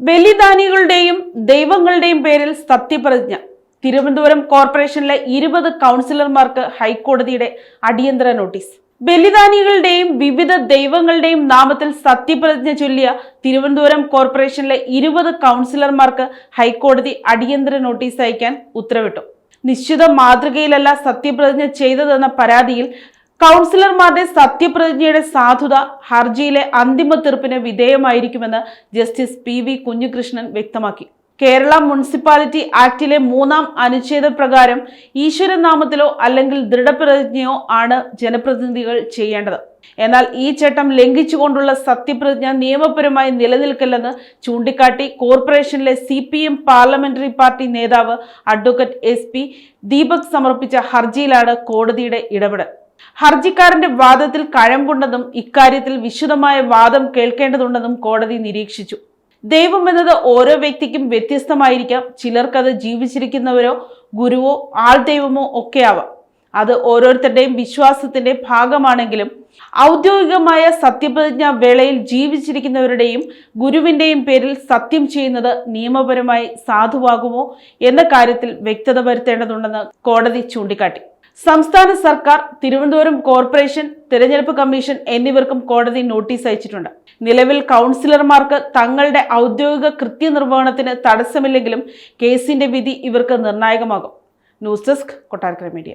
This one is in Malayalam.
ബലിദാനികളുടെയും ദൈവങ്ങളുടെയും പേരിൽ സത്യപ്രതിജ്ഞ. തിരുവനന്തപുരം കോർപ്പറേഷനിലെ ഇരുപത് കൗൺസിലർമാർക്ക് ഹൈക്കോടതിയുടെ അടിയന്തര നോട്ടീസ്. ബലിദാനികളുടെയും വിവിധ ദൈവങ്ങളുടെയും നാമത്തിൽ സത്യപ്രതിജ്ഞ ചൊല്ലിയ തിരുവനന്തപുരം കോർപ്പറേഷനിലെ ഇരുപത് കൗൺസിലർമാർക്ക് ഹൈക്കോടതി അടിയന്തര നോട്ടീസ് അയക്കാൻ ഉത്തരവിട്ടു. നിശ്ചിത മാതൃകയിലല്ല സത്യപ്രതിജ്ഞ ചെയ്തതെന്ന പരാതിയിൽ കൗൺസിലർമാരുടെ സത്യപ്രതിജ്ഞയുടെ സാധുത ഹർജിയിലെ അന്തിമ തീർപ്പിന് വിധേയമായിരിക്കുമെന്ന് ജസ്റ്റിസ് പി വി കുഞ്ഞികൃഷ്ണൻ വ്യക്തമാക്കി. കേരള മുനിസിപ്പാലിറ്റി ആക്ടിലെ മൂന്നാം അനുച്ഛേദ പ്രകാരം ഈശ്വരനാമത്തിലോ അല്ലെങ്കിൽ ദൃഢപ്രതിജ്ഞയോ ആണ് ജനപ്രതിനിധികൾ ചെയ്യേണ്ടത്. എന്നാൽ ഈ ചട്ടം ലംഘിച്ചുകൊണ്ടുള്ള സത്യപ്രതിജ്ഞ നിയമപരമായി നിലനിൽക്കില്ലെന്ന് ചൂണ്ടിക്കാട്ടി കോർപ്പറേഷനിലെ C P M parliamentary party നേതാവ് അഡ്വക്കേറ്റ് എസ് പി ദീപക് സമർപ്പിച്ച ഹർജിയിലാണ് കോടതിയുടെ ഇടപെടൽ. ഹർജിക്കാരന്റെ വാദത്തിൽ കഴമ്പുണ്ടെന്നും ഇക്കാര്യത്തിൽ വിശദമായ വാദം കേൾക്കേണ്ടതുണ്ടെന്നും കോടതി നിരീക്ഷിച്ചു. ദൈവം എന്നത് ഓരോ വ്യക്തിക്കും വ്യത്യസ്തമായിരിക്കാം. ചിലർക്കത് ജീവിച്ചിരിക്കുന്നവരോ ഗുരുവോ ആൾ ദൈവമോ ഒക്കെ ആവാം അത് ഓരോരുത്തരുടെയും വിശ്വാസത്തിന്റെ ഭാഗമാണെങ്കിലും ഔദ്യോഗികമായ സത്യപ്രതിജ്ഞ വേളയിൽ ജീവിച്ചിരിക്കുന്നവരുടെയും ഗുരുവിന്റെയും പേരിൽ സത്യം ചെയ്യുന്നത് നിയമപരമായി സാധുവാകുമോ എന്ന കാര്യത്തിൽ വ്യക്തത വരുത്തേണ്ടതുണ്ടെന്ന് കോടതി ചൂണ്ടിക്കാട്ടി. സംസ്ഥാന സർക്കാർ തിരുവനന്തപുരം കോർപ്പറേഷൻ തിരഞ്ഞെടുപ്പ് കമ്മീഷൻ എന്നിവർക്കും കോടതി നോട്ടീസ് അയച്ചിട്ടുണ്ട്. നിലവിൽ കൗൺസിലർമാർക്ക് തങ്ങളുടെ ഔദ്യോഗിക കൃത്യനിർവഹണത്തിന് തടസ്സമില്ലെങ്കിലും കേസിന്റെ വിധി ഇവർക്ക് നിർണായകമാകും. News desk Kottarakkara media.